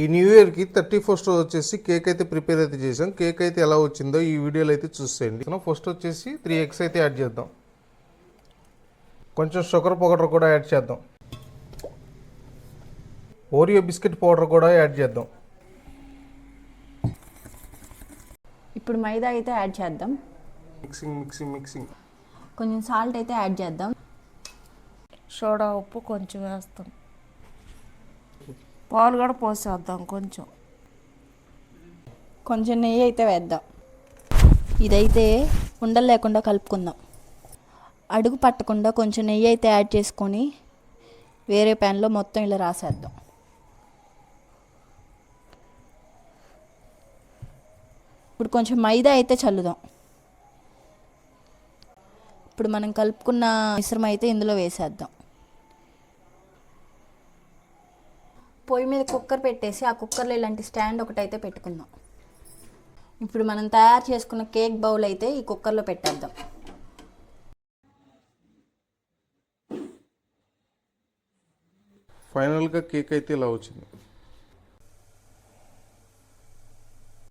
ఈ న్యూ ఇయర్కి thirty first వచ్చేసి కేక్ అయితే ప్రిపేర్ అయితే చేసాం కేక్ అయితే ఎలా వచ్చిందో ఈ వీడియోలో అయితే చూసేయండి. ఫస్ట్ వచ్చేసి త్రీ ఎగ్స్ అయితే యాడ్ చేద్దాం. కొంచెం షుగర్ పౌడర్ కూడా యాడ్ చేద్దాం. ఓరియో బిస్కెట్ పౌడర్ కూడా యాడ్ చేద్దాం. ఇప్పుడు మైదా అయితే యాడ్ చేద్దాం. Mixing mixing mixing. కొంచెం సాల్ట్ అయితే యాడ్ చేద్దాం. సోడా ఉప్పు కొంచెం వేస్తాం. పాలు కూడా పోసేద్దాం కొంచెం. కొంచెం నెయ్యి అయితే వేద్దాం. ఇదైతే ఉండలు లేకుండా కలుపుకుందాం. అడుగు పట్టకుండా కొంచెం నెయ్యి అయితే యాడ్ చేసుకొని వేరే ప్యాన్లో మొత్తం ఇలా రాసేద్దాం. ఇప్పుడు కొంచెం మైదా అయితే చల్లుదాం. ఇప్పుడు మనం కలుపుకున్న మిశ్రమం అయితే ఇందులో వేసేద్దాం. పొయ్యి మీద కుక్కర్ పెట్టేసి ఆ కుక్కర్లో ఇలాంటి స్టాండ్ ఒకటి అయితే పెట్టుకుందాం. ఇప్పుడు మనం తయారు చేసుకున్న కేక్ బౌల్ అయితే ఈ కుక్కర్లో పెట్టేద్దాం. ఫైనల్గా కేక్ అయితే ఇలా వచ్చింది.